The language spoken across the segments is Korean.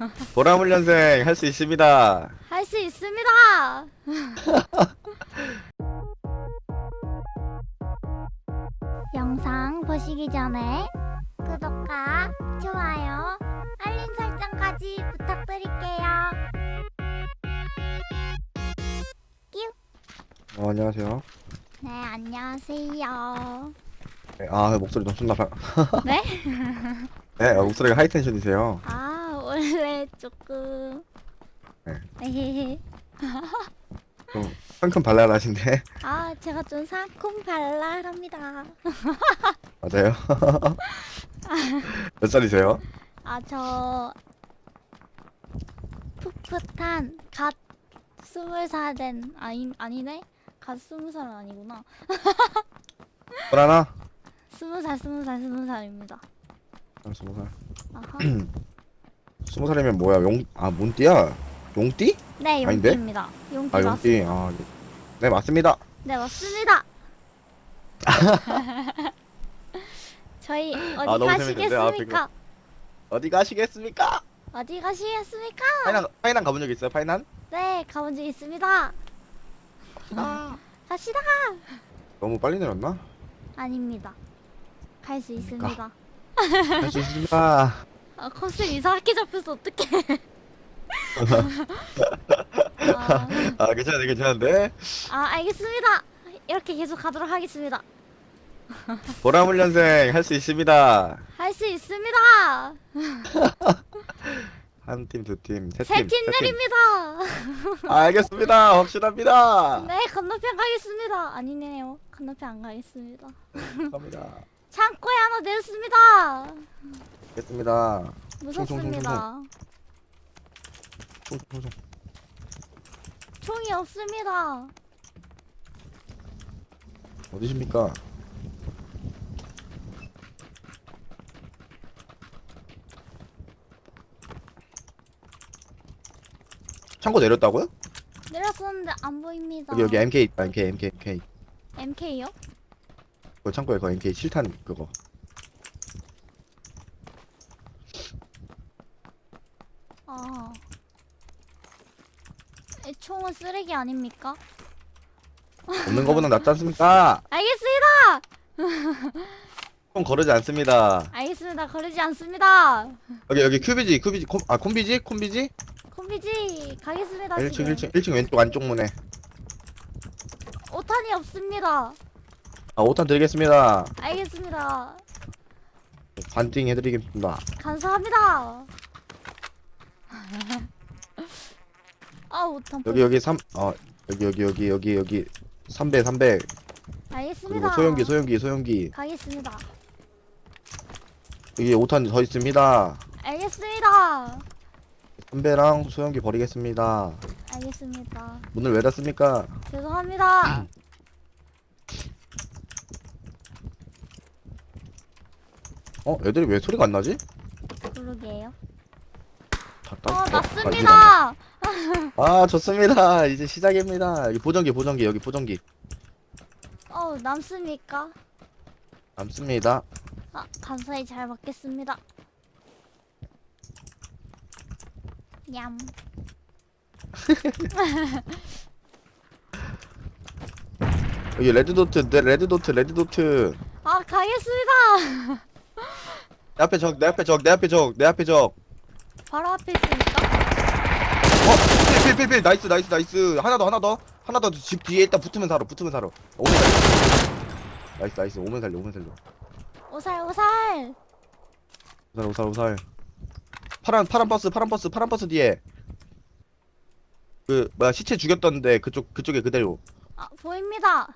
보라물년생 할 수 있습니다. 할 수 있습니다. 영상 보시기 전에 구독과 좋아요, 알림 설정까지 부탁드릴게요. 어, 안녕하세요. 네, 안녕하세요. 네, 아 목소리 좀 존나 바... 네? 네 어, 목소리가 하이텐션이세요. 아, 원래 조금. 네. 좀 상큼 발랄하신데 아, 제가 좀 상콤발랄합니다. 맞아요. 몇 살이세요? 아, 저 풋풋한 갓 스물 살된 아니 아니네? 갓 스무 살은 아니구나. 보라나? 스무 살, 스무 살, 스무 살입니다. 아, 스무 살. 아하. 스무 살이면 뭐야? 용, 아, 몬띠야? 용띠? 네, 아닌데? 용띠입니다. 용띠 아, 맞습니다. 용띠. 아, 네, 맞습니다. 네, 맞습니다. 저희 어디 아, 너무 재밌는데? 아, 가시겠습니까? 어디 가시겠습니까? 어디 가시겠습니까? 파이난, 파이난 가본 적 있어요? 파이난? 네, 가본 적 있습니다. 아. 갑시다. 너무 빨리 내렸나? 아닙니다. 갈 수 있습니다. 할 수 있습니다. 아, 컨셉 이상하게 잡혀서 어떡해. 아, 아, 괜찮은데, 괜찮은데? 아, 알겠습니다. 이렇게 계속 가도록 하겠습니다. 보라물년생 할 수 있습니다. 할 수 있습니다. 한 팀, 두 팀, 세 팀. 세팀 내립니다. 알겠습니다. 확실합니다. 네, 건너편 가겠습니다. 아니네요. 건너편 안 가겠습니다. 갑니다. 창고에 하나 내렸습니다. 알겠습니다. 무섭습니다. 총, 총, 총. 총이 없습니다. 어디십니까? 창고 내렸다고요? 내렸었는데 안 보입니다. 여기 여기 MK 있다. MK MK MK. MK요? 그 창고에 그 MK 7탄 그거. 아. 이 총은 쓰레기 아닙니까? 없는 거보다 낫지 않습니까? 알겠습니다. 총 거르지 않습니다. 알겠습니다. 거르지 않습니다. 여기 여기 큐비지 큐비지 콤, 아 콤비지 콤비지 콤비지 가겠습니다. 1층 지금. 1층 1층 왼쪽 안쪽 문에 오탄이 없습니다. 아 5탄 드리겠습니다. 알겠습니다. 반띵 해드리겠습니다. 감사합니다. 아 오탄 여기 여기 3어 여기 여기 여기 여기 여기 3배 300 알겠습니다. 그리고 소형기 소형기 소형기 가겠습니다. 여기 5탄 더 있습니다. 알겠습니다. 3배랑 소형기 버리겠습니다. 알겠습니다. 문을 왜 닫습니까? 죄송합니다. 어 애들이 왜 소리가 안 나지? 그러게요. 닫다. 어 어, 맞습니다. 아 좋습니다. 이제 시작입니다. 여기 보정기 보정기 여기 보정기 어 남습니까? 남습니다. 아 감사히 잘 먹겠습니다. 냠. 여기 레드도트 네, 레드도트 레드도트 아 가겠습니다. 내 앞에 적내 앞에 적내 앞에 적내 앞에 적 바로 앞에 있으니까. 어! 필필필 필. 나이스 나이스 나이스. 하나 더 하나 더. 하나 더 집 뒤에 있다 붙으면 살아 붙으면 살아 오면 살려. 나이스 나이스. 오면 살려 오면 살려. 오살 오살. 오살 오살 오살. 파란 파란 버스 파란 버스 파란 버스 뒤에. 그 뭐야 시체 죽였던데 그쪽 그쪽에 그대로. 아 보입니다.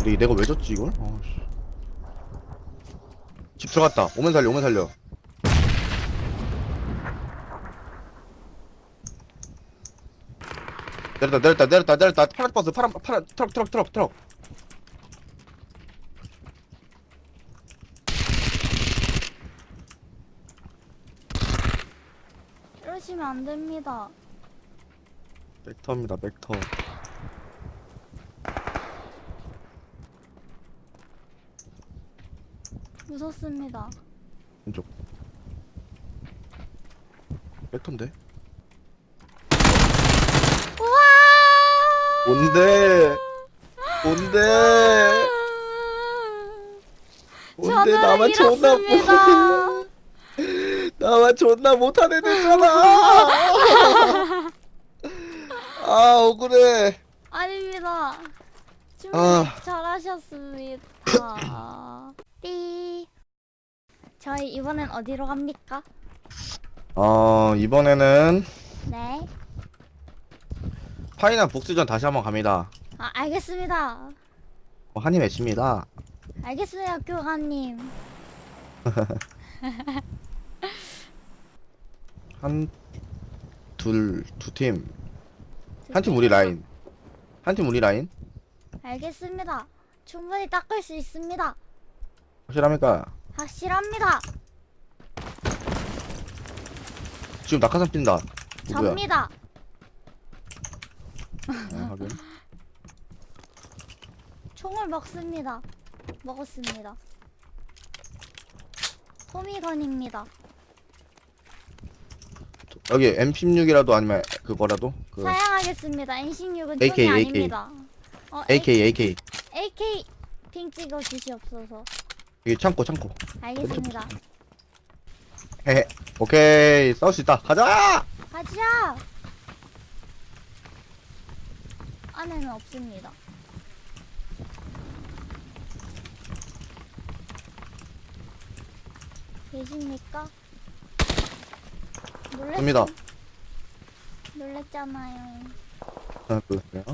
우리 내가 왜 졌지 이걸? 어 씨. 집 들어갔다. 오면 살려 오면 살려 내렸다 내렸다 내렸다 내렸다 파란 버스 파란 파란 트럭 트럭 트럭 트럭 이러시면 안 됩니다. 벡터입니다 벡터 무섭습니다. 왼쪽 백톤데? 우와! 뭔데? 뭔데? 뭔데 저는 나만 존나 이렇습니다. 못 나만 존나 못하는 애잖아. 아 억울해. 아닙니다. 준비 아. 잘하셨습니다. 띠. 저희 이번엔 어디로 갑니까? 어 이번에는 네. 파이널 복수전 다시 한번 갑니다. 아, 알겠습니다. 어, 한이 맺힙니다. 알겠어요, 교관님. 한, 둘, 두 팀. 한 팀 우리 라인. 한 팀 우리 라인. 알겠습니다. 충분히 닦을 수 있습니다. 확실합니까? 확실합니다. 지금 낙하산 뛴다. 누구야? 접니다. 네, 확인. 총을 먹습니다. 먹었습니다. 토미건입니다. 여기 M16이라도 아니면 그거라도? 그 사양하겠습니다. N16은 AK, 총이 AK. 아닙니다. 어, AK, AK. AK 핑 찍어 주시옵소서. 여기 창고, 창고. 알겠습니다. 헤헤. 오케이. 싸울 수 있다. 가자! 가자. 안에는 없습니다. 계십니까? 놀랬. 놀랬잖아요. 하나, 둘, 셋.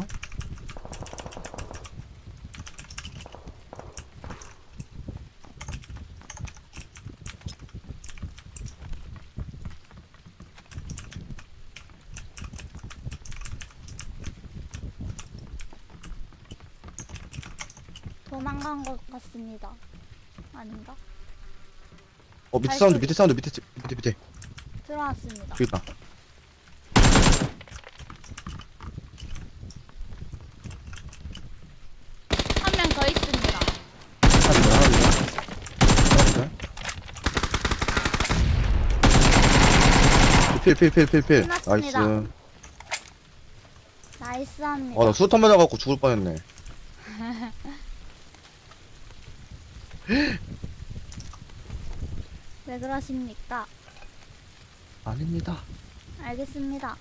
도망간 것 같습니다. 아닌가? 어, 밑에 발소리. 사운드, 밑에 사운드, 밑에, 밑에, 밑에. 들어왔습니다. 저기 있다. 한 명 더 있습니다. 하나, 둘, 하나, 둘. 하나, 둘. 필, 필, 필, 필, 필. 나이스. 끝났습니다. 나이스 합니다. 아, 나 수탄 맞아갖고 죽을 뻔했네. 왜 그러십니까? 아닙니다. 알겠습니다.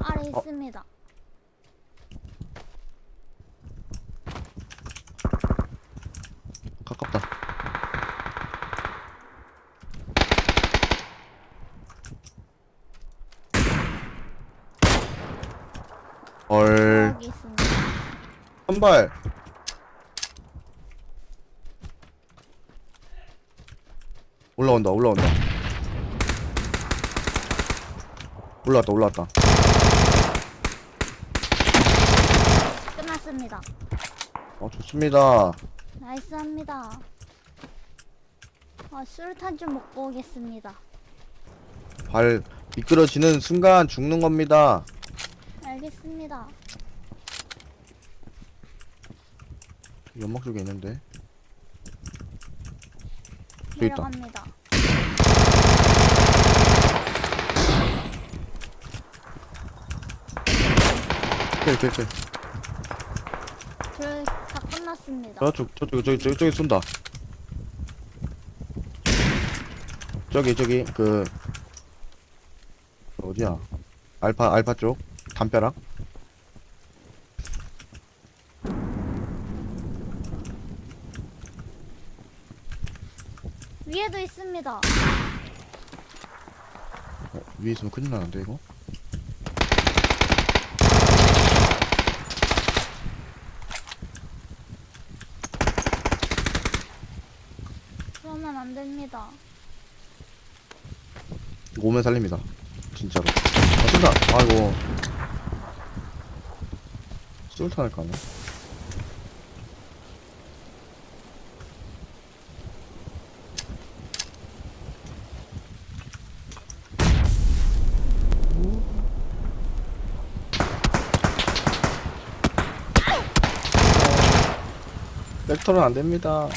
아래 어. 있습니다. 가깝다. 헐. 여기 있습니다. 선발. 올라온다, 올라온다. 올라왔다, 올라왔다. 끝났습니다. 어, 좋습니다. 나이스합니다. 어, 술탄 좀 먹고 오겠습니다. 발 미끄러지는 순간 죽는 겁니다. 알겠습니다. 연막 쪽에 있는데. 저기 있다. 내려갑니다. 필. 둘다 끝났습니다. 저쪽, 저쪽, 저기, 저기, 저기 쏜다. 저기, 저기, 그, 어디야? 알파, 알파 쪽. 담벼락. 위에도 있습니다. 어, 위에 있으면 큰일 나는데, 이거? 그러면 안 됩니다. 이거 오면 살립니다. 진짜로. 아, 쏜다! 아이고. 쏠탄을 까네. 렉터는 안 됩니다.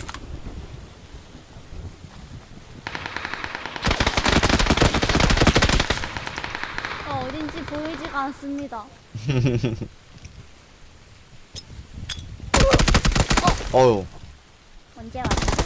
아, 어딘지 보이지가 않습니다. 어휴. 언제 왔어?